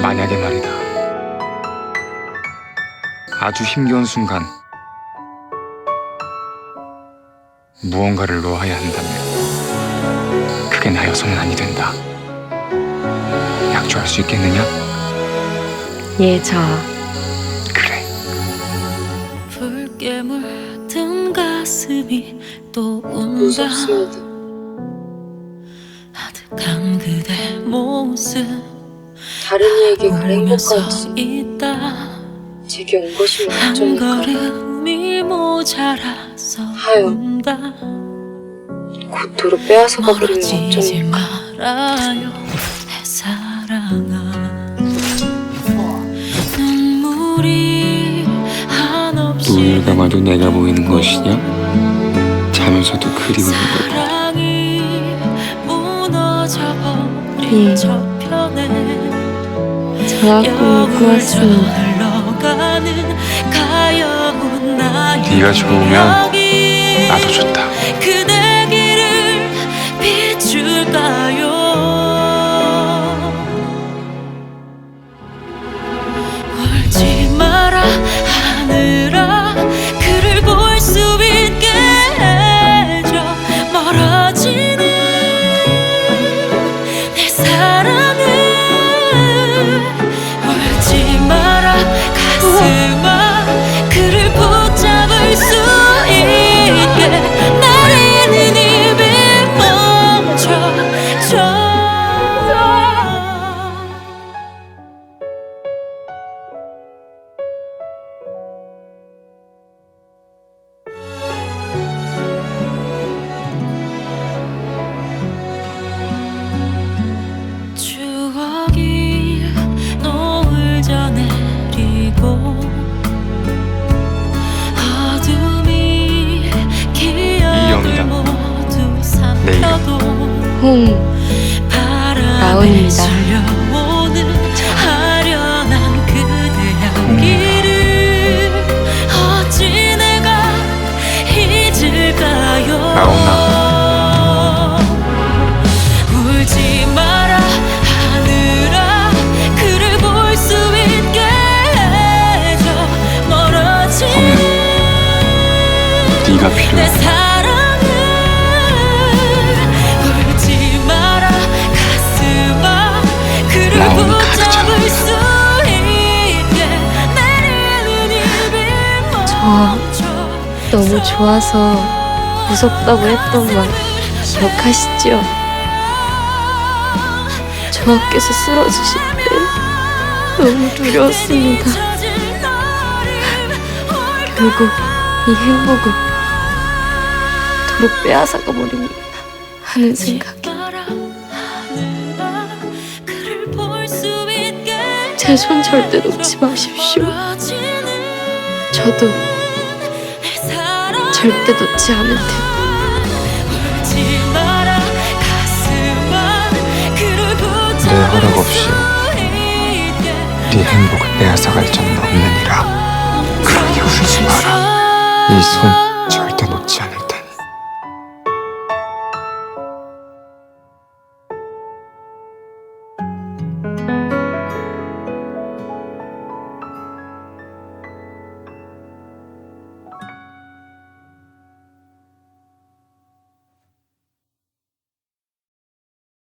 만약에 말이다. 아주 힘겨운 순간 무언가를 놓아야 한다면 그게 나여서는 아니 된다. 약조할 수 있겠느냐? 예자 그래. 붉게 물든 가슴이 또 운다 무섭습니다. 아득한 그대 다른 이에게 갈 보면서 행복까지 있다 제게 온 것이 모자라서 하여. 운다 곧 도로 빼앗아 가 버리면 멀어지지 어쩌니까? 눈을 감아도 내가 보이는 것이냐? 자면서도 그리운 것. 예. 가여운 나의 네가 좋으면 나도 좋다. 홈 바람에 라온입니다. 실려오는 아련한 그대 향기를 어찌 내가 잊을까요 라온아. 울지 마라 하늘아 그를 볼 수 있게 해줘 멀어지는 네가 필요해. 저 멈춰 너무 좋아서 무섭다고 했던 말 기억하시죠? 저하께서 쓰러지실 때 너무 두려웠습니다. 결국 이 행복은 도로 빼앗아가 버립니다. 하는 생각. 제손 절대 놓지 마십시오. 저도 절대 놓지 않을 테니. 내 허락 없이 네 행복을 빼앗아갈 자는 없느니라. 그러니 울지 마라. 이손 절대 놓지 않을